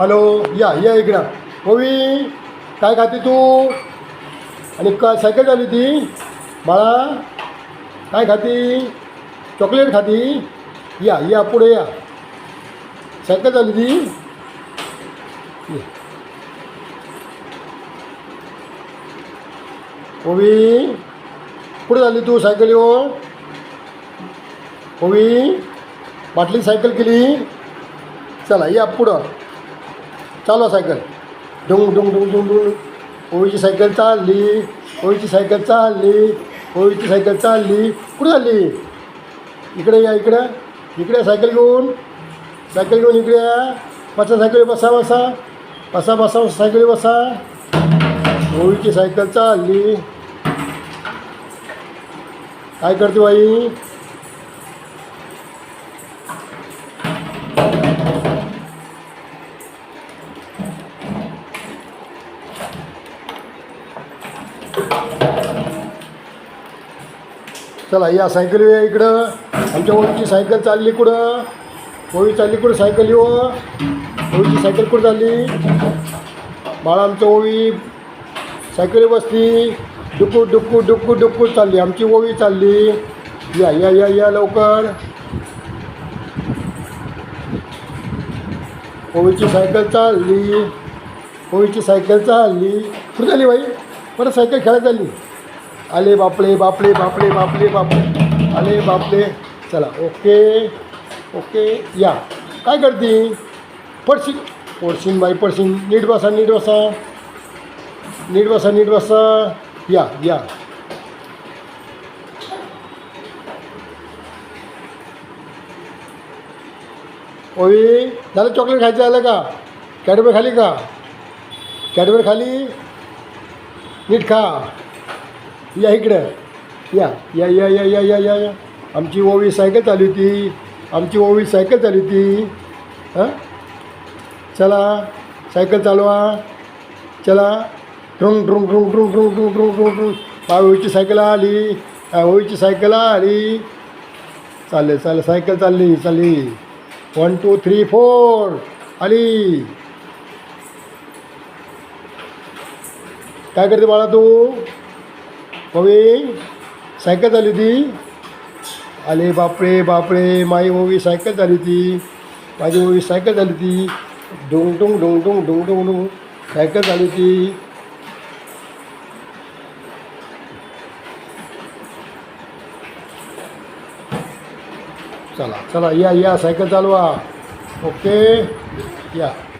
Hello या या इकडं. ओवी काय खाते तू? आणि का सायकल झाली ती बाळा काय खाती? चॉकलेट खाती? या या पुढे या. सायकल झाली ती ओवी कुठे झाली तू सायकल येऊन? ओवी बाटली सायकल केली? चला या पुढं. चालवा सायकल. डोंग डोंग डोंग डोंग डोंग. होळीची सायकल चालली होळीची सायकल चालली होळीची सायकल चालली. कुठं चालली? इकडे या इकडं. इकडे सायकल घेऊन. सायकल घेऊन इकडे या. बसा सायकल बसा बसा. बसा बसा सायकल बसा. होळीची सायकल चालली. काय करते बाई? चला या सायकल या इकडं. आमच्या ओळीची सायकल चालली कुठं? ओळी चालली कुठं? सायकल येऊ. ओळीची सायकल कुठं चालली? बाळा आमचं ओळी सायकली बसली डुकू डुकू डुकू डुकू चालली. आमची ओळी चालली. या या या या लवकर. ओळीची सायकल चालली. ओळीची सायकल चालली. कुठं झाली बाई? परत सायकल खेळायला चालली. आले बापले बापले बापले बापले बापले. आले बापले. चला ओके ओके या. काय करते? पडशील पडशीन बाई पडशीन. नीट बसा नीट बसा. नीट बसा नीट बसा. या या. ओई झालं चॉकलेट खायचं आलं का? कॅडबर खाली का? कॅडबर खाली? नीट खा. या इकडं. या या या या या या या या. आमची ओवी सायकल चालू होती. आमची ओवी सायकल चालू होती. हां? चला सायकल चालवा. चला. ट्रुंग ट्रुंग ट्रुंग ट्रुंग ट्रुंग ट्रुंग ट्रुंग ट्रुंग ट्रुंग बा सायकल आली. ओवीची सायकल आली. चालेल चालेल. सायकल चालली चालली. वन टू थ्री फोर आली. काय करते बाळा तू? ओवी सायकल झाली ती. आले बापरे बापरे माई ओवी सायकल झाली ती. माझी ओवी सायकल झाली ती. डुंग डुंग डुंग डोंग सायकल झाली ती. चला चला या या सायकल चालवा. ओके या.